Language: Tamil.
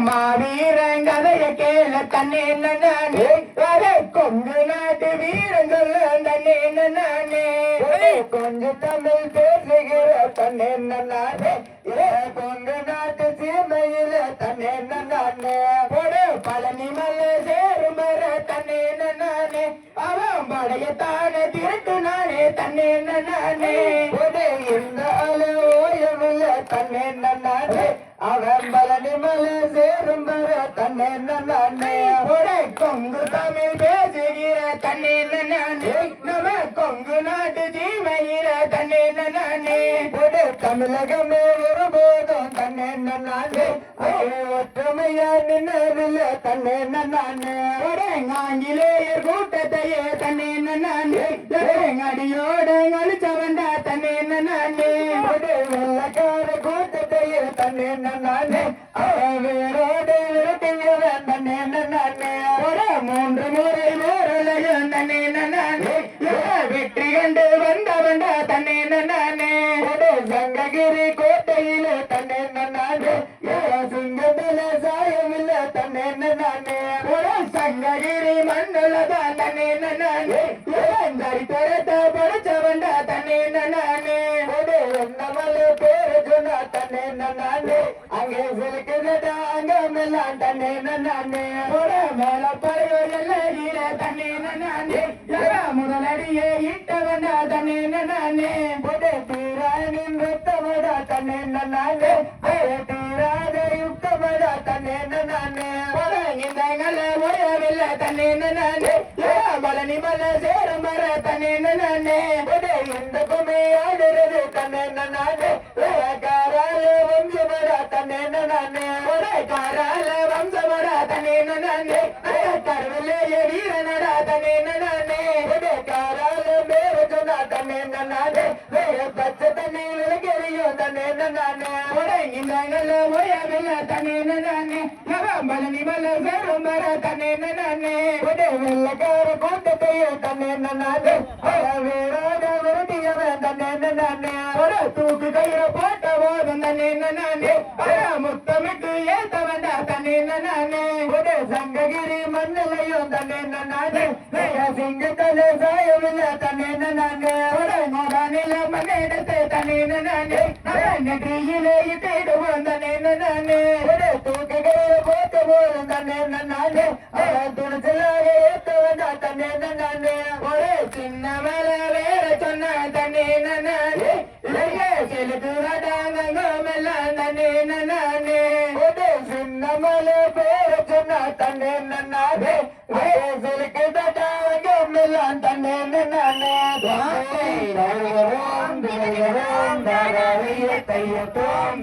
மாவீரங்கதைய கேள தன்னே நானே கொங்கு நாட்டு வீரங்கள் தன்னே நானே கொஞ்சம் தமிழ் பேசுகிற தன்னே நானே கொங்கு நாட்டு சீமையில தன்னே நானே ஒரு பழனி மலை சேரும் வர தன்னே நானே அவன் படையத்தானே திருட்டு நானே தன்னே நானே மலை சேரும் வர தன்னே நானே ஒரு கொங்கு தமிழ் பேசுகிற தன்னே நானே நம்ம கொங்கு நாட்டு ஜீமையில தன்னே நானே ஒரு தமிழகமே ஒருபோதும் தன்னே நானே ஒற்றுமையா நானே ஆங்கிலேயர் கூட்டத்தையே தன்னே நானே அடியோட நானே வேரோடு விரட்டியவன் தன்னே நானே ஒரு மூன்று முறை நேரலையும் தன்னே நானே வெற்றி கண்டு வந்தவன்டா தன்னே நானே ஒரு சங்ககிரி கோட்டையில தன்னே நானே சிங்கத்தில சாயமில்ல தன்னே நானே ஒரு சங்ககிரி தன்னே நானே தன்னே நானே ஒரு போராட்டனே தன்னே அங்கே சிலுக்குதடா அங்கமெல்லாம் தன்னே நானே ஒரு மேல பறையோ தண்ணே தன்னே நானே முதலடியே இட்டவன்டா தன்னே நானே ஒரு தீரானின் ரத்தமடா தன்னே நானே தீராத யுக்தமடா தண்ணே நானே ஒரு நிந்தங்கள உயவில்லை தண்ணே நானே பழனி மல சேர மர தண்ணே நானே ஒரு இந்த குமே ஆடுறது தண்ணே நானே ஒரு காரால வம்சமடா தன்னே நானே கருவிலே வீரனடா தன்னே நானே ஒரு காரால மேல சொன்னா தன்னே நானே பச்சை தண்ணி விளக்கெறியும் தன்னே நானே ஒரு இந்தங்கள உயவில்லை தன்னே நானே பழனி மலை சேரும் மர தன்னே நானே ஒரு வெள்ளக்கார நானே ஒரு சங்ககிரி மண்ணிலையும் தன்னே நானே சிங்கத்தலை சாயவில்லை தன்னே நானே ஒரு மண்ணெடுத்து நானே நெற்றியிலே நானே ஒரு போதும் நானே துணிச்சலாக நானே ஒரு சின்ன வேலை வேற சொன்ன தன்னே நானே செலுத்துறதாங்கமெல்லாம் தன்னே நானே ஒரு நானே மேல பேர சொன்ன தன்னே நானே செலுக்கு தட்டாங்கமெல்லாம் தன்னே நானே தையத்தோம்